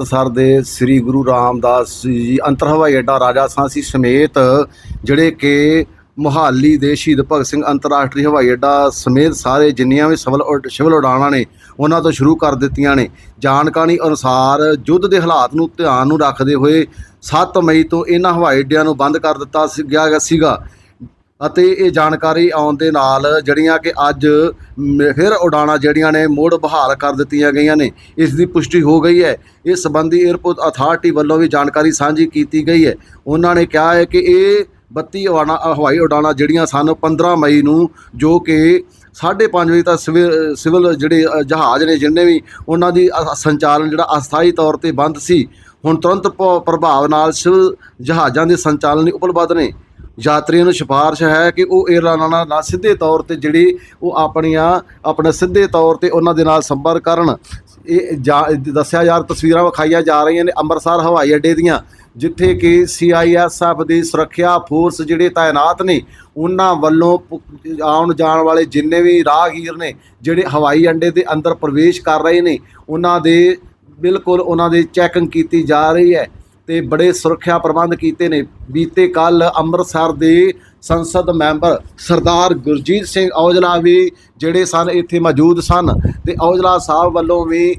ਅੰਮ੍ਰਿਤਸਰ ਦੇ ਸ੍ਰੀ ਗੁਰੂ ਰਾਮਦਾਸ ਜੀ ਅੰਤਰ ਹਵਾਈ ਅੱਡਾ ਰਾਜਾ ਸਾਂਸੀ ਸਮੇਤ, ਜਿਹੜੇ ਕਿ ਮੁਹਾਲੀ ਦੇ ਸ਼ਹੀਦ ਭਗਤ ਸਿੰਘ ਅੰਤਰਰਾਸ਼ਟਰੀ ਹਵਾਈ ਅੱਡਾ ਸਮੇਤ ਸਾਰੇ ਜਿੰਨੀਆਂ ਵੀ ਸਿਵਲ ਉਡ- ਸਿਵਲ ਉਡਾਣਾਂ ਨੇ, ਉਹਨਾਂ ਤੋਂ ਸ਼ੁਰੂ ਕਰ ਦਿੱਤੀਆਂ ਨੇ। ਜਾਣਕਾਰੀ ਅਨੁਸਾਰ ਯੁੱਧ ਦੇ ਹਾਲਾਤ ਨੂੰ ਧਿਆਨ ਨੂੰ ਰੱਖਦੇ ਹੋਏ 7 ਮਈ ਤੋਂ ਇਹਨਾਂ ਹਵਾਈ ਅੱਡਿਆਂ ਨੂੰ ਬੰਦ ਕਰ ਦਿੱਤਾ ਸੀ- ਗਿਆ ਸੀਗਾ। ਅਤੇ ਇਹ ਜਾਣਕਾਰੀ ਆਉਣ ਦੇ ਨਾਲ ਜਿਹੜੀਆਂ ਕਿ ਅੱਜ ਫਿਰ ਉਡਾਣਾਂ ਜਿਹੜੀਆਂ ਨੇ ਮੋੜ ਬਹਾਲ ਕਰ ਦਿੱਤੀਆਂ ਗਈਆਂ ਨੇ, ਇਸ ਦੀ ਪੁਸ਼ਟੀ ਹੋ ਗਈ ਹੈ। ਇਸ ਸੰਬੰਧੀ 에ਅਰਪੋਰਟ ਅਥਾਰਟੀ ਵੱਲੋਂ ਵੀ ਜਾਣਕਾਰੀ ਸਾਂਝੀ ਕੀਤੀ ਗਈ ਹੈ। ਉਹਨਾਂ ਨੇ ਕਿਹਾ ਹੈ ਕਿ ਇਹ 32 ਉਡਾਣਾਂ, ਹਵਾਈ ਉਡਾਣਾਂ ਜਿਹੜੀਆਂ ਸਨ 15 ਮਈ ਨੂੰ ਜੋ ਕਿ 5:30 ਵਜੇ ਤੱਕ ਸਿਵਲ ਸਿਵਲ ਜਿਹੜੇ ਜਹਾਜ਼ ਨੇ ਜਿੰਨੇ ਵੀ, ਉਹਨਾਂ ਦੀ ਅ- ਸੰਚਾਲਨ ਜਿਹੜਾ ਅਸਥਾਈ ਤੌਰ ਤੇ ਬੰਦ ਸੀ। ਹੁਣ ਤੁਰੰਤ ਪ- ਪ੍ਰਭਾਵ ਨਾਲ ਸਿਵਲ ਜਹਾਜ਼ਾਂ ਦੇ ਸੰਚਾਲਨ ਲਈ ਉਪਲਬਧ ਨੇ। ਯਾਤਰੀਆਂ ਨੂੰ ਸਿਫਾਰਿਸ਼ ਹੈ ਕਿ ਉਹ 에ਅਰਲਾਈਨਾਂ ਨਾਲ ਨਾ ਸਿੱਧੇ ਤੌਰ ਤੇ ਜਿਹੜੀ ਉਹ ਆਪਣੀਆਂ, ਆਪਣੇ ਸਿੱਧੇ ਤੌਰ ਤੇ ਉਹਨਾਂ ਦੇ ਨਾਲ ਸੰਪਰਕ ਕਰਨ। ਇਹ ਜਾ- ਦੱਸਿਆ ਯਾਰ, ਤਸਵੀਰਾਂ ਵਿਖਾਈਆਂ ਜਾ ਰਹੀਆਂ ਨੇ ਅੰਮ੍ਰਿਤਸਰ ਹਵਾਈ ਅੱਡੇ ਦੀਆਂ, ਜਿੱਥੇ ਕਿ ਸੀਆਈਐਸਐਫ ਦੀ ਸੁਰੱਖਿਆ ਫੋਰਸ ਜਿਹੜੇ ਤਾਇਨਾਤ ਨੇ, ਉਹਨਾਂ ਵੱਲੋਂ ਪੁ- ਆਉਣ ਜਾਣ ਵਾਲੇ ਜਿੰਨੇ ਵੀ ਰਾਹਗੀਰ ਨੇ, ਜਿਹੜੇ ਹਵਾਈ ਅੱਡੇ ਦੇ ਅੰਦਰ ਪ੍ਰਵੇਸ਼ ਕਰ ਰਹੇ ਨੇ, ਉਹਨਾਂ ਦੇ ਬਿਲਕੁਲ ਉਹਨਾਂ ਦੀ ਚੈਕਿੰਗ ਕੀਤੀ ਜਾ ਰਹੀ ਹੈ। ਤੇ ਬੜੇ ਸੁਰੱਖਿਆ ਪ੍ਰਬੰਧ ਕੀਤੇ ਨੇ। ਬੀਤੇ ਕੱਲ ਅੰਮ੍ਰਿਤਸਰ ਦੇ ਸੰਸਦ ਮੈਂਬਰ ਸਰਦਾਰ ਗੁਰਜੀਤ ਸਿੰਘ ਔਜਲਾ ਵੀ ਜਿਹੜੇ ਸਨ, ਇੱਥੇ ਮੌਜੂਦ ਸਨ ਤੇ ਔਜਲਾ ਸਾਹਿਬ ਵੱਲੋਂ ਵੀ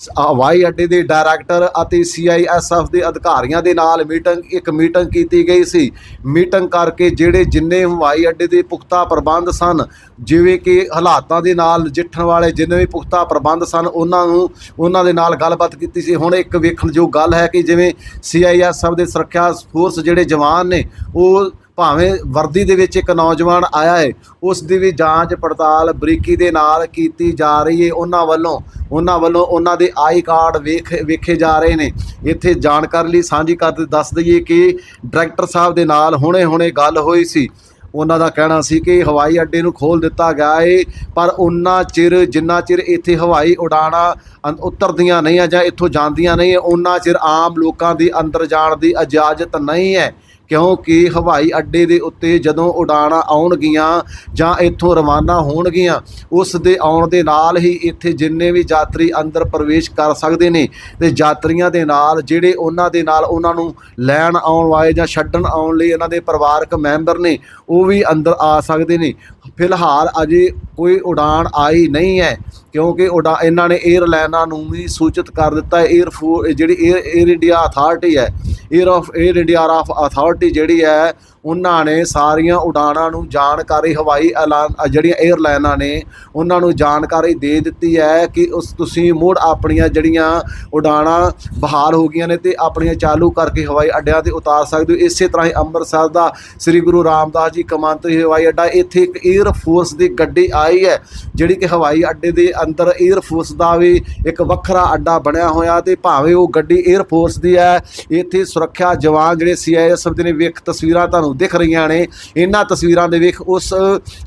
ਹਵਾਈ ਅੱਡੇ ਦੇ ਡਾਇਰੈਕਟਰ ਅਤੇ ਸੀਆਈਐਸਐਫ ਦੇ ਅਧਿਕਾਰੀਆਂ ਦੇ ਨਾਲ ਮੀਟਿੰਗ, ਇੱਕ ਮੀਟਿੰਗ ਕੀਤੀ ਗਈ ਸੀ। ਮੀਟਿੰਗ ਕਰਕੇ ਜਿਹੜੇ ਜਿੰਨੇ ਹਵਾਈ ਅੱਡੇ ਦੇ ਪੁਖਤਾ ਪ੍ਰਬੰਧ ਸਨ, ਜਿਵੇਂ ਕਿ ਹਾਲਾਤਾਂ ਦੇ ਨਾਲ ਨਜਿੱਠਣ ਵਾਲੇ ਜਿੰਨੇ ਵੀ ਪੁਖਤਾ ਪ੍ਰਬੰਧ ਸਨ, ਉਹਨਾਂ ਨੂੰ, ਉਹਨਾਂ ਦੇ ਨਾਲ ਗੱਲਬਾਤ ਕੀਤੀ ਸੀ। ਹੁਣ ਇੱਕ ਵੇਖਣ ਜੋ ਗੱਲ ਹੈ ਕਿ ਜਿਵੇਂ ਸੀਆਈਐਸਐਫ ਦੇ ਸੁਰੱਖਿਆ ਫੋਰਸ ਜਿਹੜੇ ਜਵਾਨ ਨੇ, ਉਹ ਭਾਵੇਂ ਵਰਦੀ ਦੇ ਵਿੱਚ ਇੱਕ ਨੌਜਵਾਨ ਆਇਆ ਹੈ, ਉਸ ਦੀ ਵੀ ਜਾਂਚ ਪੜਤਾਲ ਬਰੀਕੀ ਦੇ ਨਾਲ ਕੀਤੀ ਜਾ ਰਹੀ ਹੈ। ਉਹਨਾਂ ਵੱਲੋਂ ਉਹਨਾਂ ਵੱਲੋਂ ਉਹਨਾਂ ਦੇ ਆਈ ਕਾਰਡ ਵੇਖ, ਵੇਖੇ ਜਾ ਰਹੇ ਨੇ। ਇੱਥੇ ਜਾਣਕਾਰੀ ਲਈ ਸਾਂਝੀ ਕਰਦੇ ਦੱਸ ਦਈਏ ਕਿ ਡਾਇਰੈਕਟਰ ਸਾਹਿਬ ਦੇ ਨਾਲ ਹੁਣੇ-ਹੁਣੇ ਗੱਲ ਹੋਈ ਸੀ। ਉਹਨਾਂ ਦਾ ਕਹਿਣਾ ਸੀ ਕਿ ਹਵਾਈ ਅੱਡੇ ਨੂੰ ਖੋਲ ਦਿੱਤਾ ਗਿਆ ਹੈ ਪਰ ਉਹਨਾਂ ਚਿਰ, ਜਿੰਨਾ ਚਿਰ ਇੱਥੇ ਹਵਾਈ ਉਡਾਣਾਂ ਅੰ- ਉਤਰਦੀਆਂ ਨਹੀਂ ਆ ਜਾਂ ਇੱਥੋਂ ਜਾਂਦੀਆਂ ਨਹੀਂ ਉਹਨਾਂ ਚਿਰ ਆਮ ਲੋਕਾਂ ਦੀ ਅੰਦਰ ਜਾਣ ਦੀ ਇਜਾਜ਼ਤ ਨਹੀਂ ਹੈ। ਕਿਉਂਕਿ ਹਵਾਈ ਅੱਡੇ ਦੇ ਉੱਤੇ ਜਦੋਂ ਉਡਾਣਾਂ ਆਉਣਗੀਆਂ ਜਾਂ ਇੱਥੋਂ ਰਵਾਨਾ ਹੋਣਗੀਆਂ, ਉਸ ਦੇ ਆਉਣ ਦੇ ਨਾਲ ਹੀ ਇੱਥੇ ਜਿੰਨੇ ਵੀ ਯਾਤਰੀ ਅੰਦਰ ਪ੍ਰਵੇਸ਼ ਕਰ ਸਕਦੇ ਨੇ ਤੇ ਯਾਤਰੀਆਂ ਦੇ ਨਾਲ, ਜਿਹੜੇ ਉਹਨਾਂ ਦੇ ਨਾਲ ਉਹਨਾਂ ਨੂੰ ਲੈਣ ਆਉਣ ਵਾਲੇ ਜਾਂ ਛੱਡਣ ਆਉਣ ਲਈ ਇਹਨਾਂ ਦੇ ਪਰਿਵਾਰਕ ਮੈਂਬਰ ਨੇ, ਉਹ ਵੀ ਅੰਦਰ ਆ ਸਕਦੇ ਨੇ। ਫਿਲਹਾਲ ਅਜੇ ਕੋਈ ਉਡਾਨ ਆਈ ਨਹੀਂ ਹੈ, ਕਿਉਂਕਿ ਉਡਾ, ਇਹਨਾਂ ਨੇ 에ਅਰਲਾਈਨਾਂ ਨੂੰ ਵੀ ਸੂਚਿਤ ਕਰ ਦਿੱਤਾ ਹੈ 에ਅਰ ਜਿਹੜੀ 에ਅਰ ਇੰਡੀਆ ਅਥਾਰਟੀ ਹੈ air of air India of authority ਜਿਹੜੀ ਹੈ ਉਹਨਾਂ ਨੇ ਸਾਰੀਆਂ ਉਡਾਣਾਂ ਨੂੰ ਜਾਣਕਾਰੀ ਹਵਾਈ ਐਲਾਨ ਜਿਹੜੀਆਂ 에ਅਰਲਾਈਨਾਂ ਨੇ, ਉਹਨਾਂ ਨੂੰ ਜਾਣਕਾਰੀ ਦੇ ਦਿੱਤੀ ਹੈ ਕਿ ਉਸ ਤੁਸੀਂ ਮੁੜ ਆਪਣੀਆਂ ਜਿਹੜੀਆਂ ਉਡਾਣਾਂ ਬਹਾਲ ਹੋ ਗਈਆਂ ਨੇ ਤੇ ਆਪਣੀਆਂ ਚਾਲੂ ਕਰਕੇ ਹਵਾਈ ਅੱਡਿਆਂ ਤੇ ਉਤਾਰ ਸਕਦੇ ਹੋ। ਇਸੇ ਤਰ੍ਹਾਂ ਹੀ ਅੰਮ੍ਰਿਤਸਰ ਦਾ ਸ੍ਰੀ ਗੁਰੂ ਰਾਮਦਾਸ ਜੀ ਕਮਾਂਤਰੀ ਹਵਾਈ ਅੱਡਾ, ਇੱਥੇ ਇੱਕ 에ਅਰ ਫੋਰਸ ਦੀ ਗੱਡੀ ਆਈ ਹੈ, ਜਿਹੜੀ ਕਿ ਹਵਾਈ ਅੱਡੇ ਦੇ ਅੰਦਰ 에ਅਰ ਫੋਰਸ ਦਾ ਵੀ ਇੱਕ ਵੱਖਰਾ ਅੱਡਾ ਬਣਿਆ ਹੋਇਆ ਤੇ ਭਾਵੇਂ ਉਹ ਗੱਡੀ 에ਅਰ ਫੋਰਸ ਦੀ ਹੈ, ਇੱਥੇ ਸੁਰੱਖਿਆ ਜਵਾਨ ਜਿਹੜੇ ਸੀਆਈਐਸਐਫ ਦੇ ਨੇ, ਵੇਖ ਤਸਵੀਰਾਂ ਤੁਹਾਨੂੰ ਦਿਖ ਰਹੀਆਂ ਨੇ। ਇਹਨਾਂ ਤਸਵੀਰਾਂ ਦੇ ਵੇਖ ਉਸ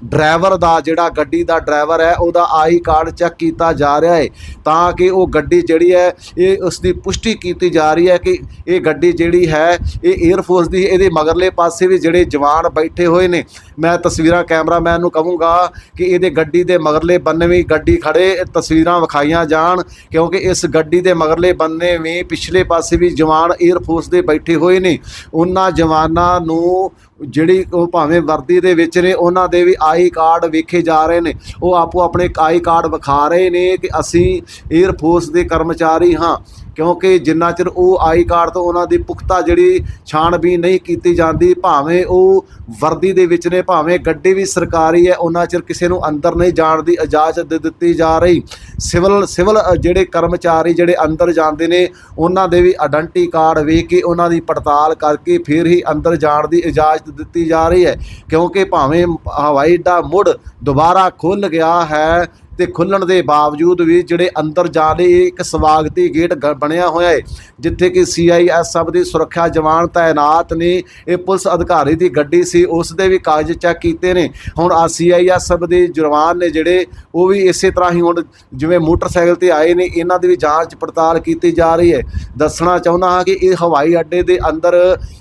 ਡਰਾਈਵਰ ਦਾ ਜਿਹੜਾ ਗੱਡੀ ਦਾ ਡਰਾਈਵਰ ਹੈ, ਉਹਦਾ ਆਈ ਕਾਰਡ ਚੈੱਕ ਕੀਤਾ ਜਾ ਰਿਹਾ ਹੈ। ਤਾਂ ਕਿ ਉਹ ਗੱਡੀ ਜਿਹੜੀ ਹੈ, ਇਹ ਉਸ ਦੀ ਪੁਸ਼ਟੀ ਕੀਤੀ ਜਾ ਰਹੀ ਹੈ ਕਿ ਇਹ ਗੱਡੀ ਜਿਹੜੀ ਹੈ, ਇਹ 에ਅਰ ਫੋਰਸ ਦੀ, ਇਹਦੇ ਮਗਰਲੇ ਪਾਸੇ ਵੀ ਜਿਹੜੇ ਜਵਾਨ ਬੈਠੇ ਹੋਏ ਨੇ। ਮੈਂ ਤਸਵੀਰਾਂ ਕੈਮਰਾਮੈਨ ਨੂੰ ਕਹੂੰਗਾ ਕਿ ਇਹਦੇ ਗੱਡੀ ਦੇ ਮਗਰਲੇ ਬੰਨੇ ਵੀ ਗੱਡੀ ਖੜੇ ਤਸਵੀਰਾਂ ਵਿਖਾਈਆਂ ਜਾਣ, ਕਿਉਂਕਿ ਇਸ ਗੱਡੀ ਦੇ ਮਗਰਲੇ ਬੰਨੇ ਵੀ ਪਿਛਲੇ ਪਾਸੇ ਵੀ ਜਵਾਨ 에ਅਰਫੋਰਸ ਦੇ ਬੈਠੇ ਹੋਏ ਨੇ। ਉਹਨਾਂ ਜਵਾਨਾਂ ਨੂੰ ਜਿਹੜੀ ਉਹ ਭਾਵੇਂ ਵਰਦੀ ਦੇ ਵਿੱਚ ਨੇ, ਉਹਨਾਂ ਦੇ ਵੀ ਆਈ ਕਾਰਡ ਵੇਖੇ ਜਾ ਰਹੇ ਨੇ। ਉਹ ਆਪੋ ਆਪਣੇ ਆਈ ਕਾਰਡ ਵਿਖਾ ਰਹੇ ਨੇ ਕਿ ਅਸੀਂ 에ਅਰਫੋਰਸ ਦੇ ਕਰਮਚਾਰੀ ਹਾਂ। ਕਿਉਂਕਿ ਜਿੰਨਾ ਚਿਰ ਉਹ ਆਈ ਕਾਰਡ ਤੋਂ ਉਹਨਾਂ ਦੀ ਪੁਖਤਾ ਜਿਹੜੀ ਛਾਣਬੀਨ ਨਹੀਂ ਕੀਤੀ ਜਾਂਦੀ, ਭਾਵੇਂ ਉਹ ਵਰਦੀ ਦੇ ਵਿੱਚ ਨੇ, ਭਾਵੇਂ ਗੱਡੀ ਵੀ ਸਰਕਾਰੀ ਹੈ, ਉਹਨਾਂ ਚਿਰ ਕਿਸੇ ਨੂੰ ਅੰਦਰ ਨਹੀਂ ਜਾਣ ਦੀ ਇਜਾਜ਼ਤ ਦੇ ਦਿੱਤੀ ਜਾ ਰਹੀ। ਸਿਵਲ ਸਿਵਲ ਜਿਹੜੇ ਕਰਮਚਾਰੀ ਜਿਹੜੇ ਅੰਦਰ ਜਾਂਦੇ ਨੇ, ਉਹਨਾਂ ਦੇ ਵੀ ਆਇਡੈਂਟੀ ਕਾਰਡ ਵੇਖ ਕੇ ਉਹਨਾਂ ਦੀ ਪੜਤਾਲ ਕਰਕੇ ਫਿਰ ਹੀ ਅੰਦਰ ਜਾਣ ਦੀ ਇਜਾਜ਼ਤ ਦਿੱਤੀ ਜਾ ਰਹੀ ਹੈ। ਕਿਉਂਕਿ ਭਾਵੇਂ ਹਵਾਈ ਅੱਡਾ ਮੁੜ ਦੁਬਾਰਾ ਖੁੱਲ ਗਿਆ ਹੈ ਤੇ ਖੁੱਲਣ ਦੇ ਬਾਵਜੂਦ ਵੀ ਜਿਹੜੇ ਅੰਦਰ ਜਾਣ ਲਈ ਇੱਕ ਸਵਾਗਤੀ ਗੇਟ ਗ- ਬਣਿਆ ਹੋਇਆ ਹੈ, ਜਿੱਥੇ ਕਿ ਸੀਆਈਐਸਐਫ ਦੀ ਸੁਰੱਖਿਆ ਜਵਾਨ ਤਾਇਨਾਤ ਨੇ, ਇਹ ਪੁਲਿਸ ਅਧਿਕਾਰੀ ਦੀ ਗੱਡੀ ਸੀ, ਉਸ ਦੇ ਵੀ ਕਾਗਜ਼ ਚੈੱਕ ਕੀਤੇ ਨੇ। ਹੁਣ ਆ ਸੀਆਈਐਸਐਫ ਦੇ ਜਵਾਨ ਨੇ ਜਿਹੜੇ, ਉਹ ਵੀ ਇਸੇ ਤਰ੍ਹਾਂ ਹੀ ਹੁਣ ਜਿਵੇਂ ਮੋਟਰਸਾਈਕਲ ਤੇ ਆਏ ਨੇ, ਇਹਨਾਂ ਦੀ ਵੀ ਜਾਂਚ ਪੜਤਾਲ ਕੀਤੀ ਜਾ ਰਹੀ ਹੈ। ਦੱਸਣਾ ਚਾਹੁੰਦਾ ਹਾਂ ਕਿ ਇਹ ਹਵਾਈ ਅੱਡੇ ਦੇ ਅੰਦਰ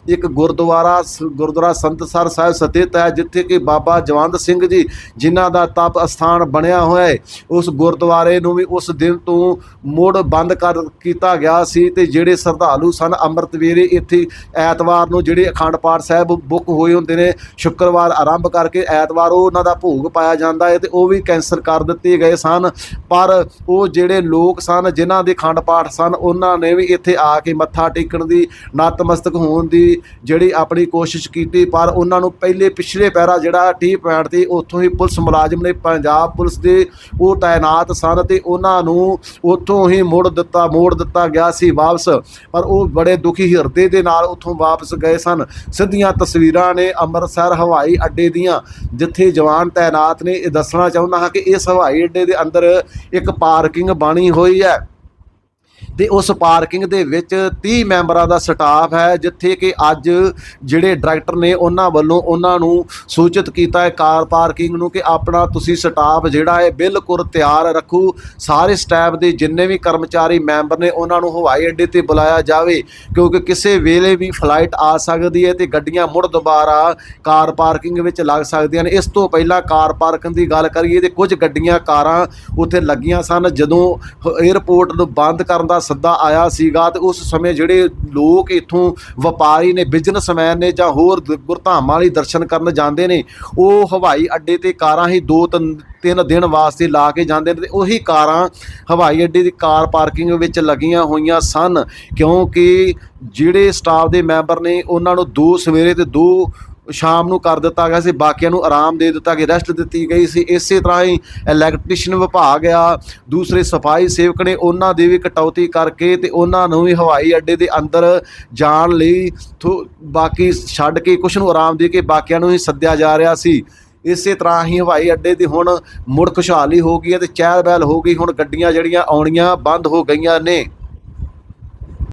ਇੱਕ ਗੁਰਦੁਆਰਾ ਗੁਰਦੁਆਰਾ ਸੰਤਸਰ ਸਾਹਿਬ ਸਥਿਤ ਹੈ, ਜਿੱਥੇ ਕਿ ਬਾਬਾ ਜਵੰਦ ਸਿੰਘ ਜੀ ਜਿਨ੍ਹਾਂ ਦਾ ਤਪ ਅਸਥਾਨ ਬਣਿਆ ਹੋਇਆ ਹੈ। ਉਸ ਗੁਰਦੁਆਰੇ ਨੂੰ ਵੀ ਉਸ ਦਿਨ ਤੋਂ ਮੁੜ ਬੰਦ ਕਰ ਕੀਤਾ ਗਿਆ ਸੀ ਤੇ ਜਿਹੜੇ ਸ਼ਰਧਾਲੂ ਸਨ ਅੰਮ੍ਰਿਤ ਵੇਲੇ ਇੱਥੇ ਐਤਵਾਰ ਨੂੰ ਜਿਹੜੇ ਅਖੰਡ ਪਾਠ ਸਾਹਿਬ ਬੁੱਕ ਹੋਏ ਹੁੰਦੇ ਨੇ, ਸ਼ੁੱਕਰਵਾਰ ਆਰੰਭ ਕਰਕੇ ਐਤਵਾਰ ਉਹਨਾਂ ਦਾ ਭੋਗ ਪਾਇਆ ਜਾਂਦਾ ਹੈ ਤੇ ਉਹ ਵੀ ਕੈਂਸਲ ਕਰ ਦਿੱਤੇ ਗਏ ਸਨ। ਪਰ ਉਹ ਜਿਹੜੇ ਲੋਕ ਸਨ, ਜਿਨ੍ਹਾਂ ਦੇ ਖੰਡ ਪਾਠ ਸਨ, ਉਹਨਾਂ ਨੇ ਵੀ ਇੱਥੇ ਆ ਕੇ ਮੱਥਾ ਟੇਕਣ ਦੀ, ਨਤਮਸਤਕ ਹੋਣ ਦੀ ਜਿਹੜੀ ਆਪਣੀ ਕੋਸ਼ਿਸ਼ ਕੀਤੀ। ਪਰ ਉਹਨਾਂ ਨੂੰ ਪਹਿਲੇ ਪਿਛਲੇ ਪੈਰਾ ਜਿਹੜਾ ਟੀ ਪੁਆਇੰਟ ਤੇ ਉੱਥੋਂ ਹੀ ਪੁਲਿਸ ਮੁਲਾਜ਼ਮ ਨੇ ਪੰਜਾਬ ਪੁਲਿਸ ਦੇ ਉਹ ਤਾਇਨਾਤ ਸਨ ਤੇ ਉਹਨਾਂ ਨੂੰ ਉੱਥੋਂ ਹੀ ਮੁੜ ਦਿੱਤਾ, ਮੋੜ ਦਿੱਤਾ ਗਿਆ ਸੀ ਵਾਪਸ। ਪਰ ਉਹ ਬੜੇ ਦੁਖੀ ਹਿਰਦੇ ਦੇ ਨਾਲ ਉੱਥੋਂ ਵਾਪਸ ਗਏ ਸਨ। ਸਿੱਧੀਆਂ ਤਸਵੀਰਾਂ ਨੇ ਅੰਮ੍ਰਿਤਸਰ ਹਵਾਈ ਅੱਡੇ ਦੀਆਂ, ਜਿੱਥੇ ਜਵਾਨ ਤਾਇਨਾਤ ਨੇ, ਇਹ ਦੱਸਣਾ ਚਾਹੁੰਦਾ ਹਾਂ ਕਿ ਇਸ ਹਵਾਈ ਅੱਡੇ ਦੇ ਅੰਦਰ ਇੱਕ ਪਾਰਕਿੰਗ ਬਣੀ ਹੋਈ ਹੈ। ਤੇ ਉਸ ਪਾਰਕਿੰਗ ਦੇ ਵਿੱਚ 30 ਮੈਂਬਰਾਂ ਦਾ ਸਟਾਫ ਹੈ, ਜਿੱਥੇ ਕਿ ਅੱਜ ਜਿਹੜੇ ਡਾਇਰੈਕਟਰ ਨੇ ਉਹਨਾਂ ਵੱਲੋਂ ਉਹਨਾਂ ਨੂੰ ਸੂਚਿਤ ਕੀਤਾ ਹੈ ਕਾਰ ਪਾਰਕਿੰਗ ਨੂੰ ਕਿ ਆਪਣਾ ਤੁਸੀਂ ਸਟਾਫ ਜਿਹੜਾ ਹੈ ਬਿਲਕੁਲ ਤਿਆਰ ਰੱਖੋ। ਸਾਰੇ ਸਟਾਫ ਦੇ ਜਿੰਨੇ ਵੀ ਕਰਮਚਾਰੀ ਮੈਂਬਰ ਨੇ ਉਹਨਾਂ ਨੂੰ ਹਵਾਈ ਅੱਡੇ ਤੇ ਬੁਲਾਇਆ ਜਾਵੇ, ਕਿਉਂਕਿ ਕਿਸੇ ਵੇਲੇ ਵੀ ਫਲਾਈਟ ਆ ਸਕਦੀ ਹੈ ਤੇ ਗੱਡੀਆਂ ਮੁੜ ਦੁਬਾਰਾ ਕਾਰ ਪਾਰਕਿੰਗ ਵਿੱਚ ਲੱਗ ਸਕਦੀਆਂ ਨੇ। ਇਸ ਤੋਂ ਪਹਿਲਾਂ ਕਾਰ ਪਾਰਕਿੰਗ ਦੀ ਗੱਲ ਕਰੀਏ ਤੇ ਕੁਝ ਗੱਡੀਆਂ ਕਾਰਾਂ ਉੱਥੇ ਲੱਗੀਆਂ ਸਨ, ਜਦੋਂ 에ਅਰਪੋਰਟ ਨੂੰ ਬੰਦ ਕਰਨ ਦਾ ਸੱਦਾ ਆਇਆ ਸੀਗਾ ਤੇ ਉਸ ਸਮੇਂ ਜਿਹੜੇ ਲੋਕ ਇੱਥੋਂ ਵਪਾਰੀ ਨੇ ਬਿਜ਼ਨਸਮੈਨ ਨੇ ਜਾਂ ਹੋਰ ਗੁਰਧਾਮਾਂ ਲਈ ਦਰਸ਼ਨ ਕਰਨ ਜਾਂਦੇ ਨੇ, ਉਹ ਹਵਾਈ ਅੱਡੇ ਤੇ ਕਾਰਾਂ ਹੀ ਦੋ ਤਿੰਨ ਤਿੰਨ ਦਿਨ ਵਾਸਤੇ ਲਾ ਕੇ ਜਾਂਦੇ ਨੇ ਤੇ ਉਹੀ ਕਾਰਾਂ ਹਵਾਈ ਅੱਡੇ ਦੀ ਕਾਰ ਪਾਰਕਿੰਗ ਵਿੱਚ ਲੱਗੀਆਂ ਹੋਈਆਂ ਸਨ ਕਿਉਂਕਿ ਜਿਹੜੇ ਸਟਾਫ ਦੇ ਮੈਂਬਰ ਨੇ, ਉਹਨਾਂ ਨੂੰ ਦੋ ਸਵੇਰੇ ਤੇ ਦੋ ਸ਼ਾਮ ਨੂੰ ਕਰ ਦਿੱਤਾ ਗਿਆ ਸੀ, ਬਾਕੀਆਂ ਨੂੰ ਆਰਾਮ ਦੇ ਦਿੱਤਾ ਗਿਆ ਰੈਸਟ ਦਿੱਤੀ ਗਈ ਸੀ। ਇਸੇ ਤਰ੍ਹਾਂ ਹੀ ਇਲੈਕਟ੍ਰੀਸ਼ੀਅਨ ਵਿਭਾਗ ਆ, ਦੂਸਰੇ ਸਫ਼ਾਈ ਸੇਵਕ ਨੇ ਉਹਨਾਂ ਦੀ ਵੀ ਕਟੌਤੀ ਕਰਕੇ ਤੇ ਉਹਨਾਂ ਨੂੰ ਵੀ ਹਵਾਈ ਅੱਡੇ ਦੇ ਅੰਦਰ ਜਾਣ ਲਈ ਥੋ- ਬਾਕੀ ਛੱਡ ਕੇ ਕੁਝ ਨੂੰ ਆਰਾਮ ਦੇ ਕੇ ਬਾਕੀਆਂ ਨੂੰ ਹੀ ਸੱਦਿਆ ਜਾ ਰਿਹਾ ਸੀ। ਇਸੇ ਤਰ੍ਹਾਂ ਹੀ ਹਵਾਈ ਅੱਡੇ ਦੀ ਹੁਣ ਮੁੜ ਖੁਸ਼ਹਾਲੀ ਹੋ ਗਈ ਹੈ ਤੇ ਚਹਿਲ ਪਹਿਲ ਹੋ ਗਈ, ਹੁਣ ਗੱਡੀਆਂ ਜਿਹੜੀਆਂ ਆਉਣੀਆਂ ਬੰਦ ਹੋ ਗਈਆਂ ਨੇ।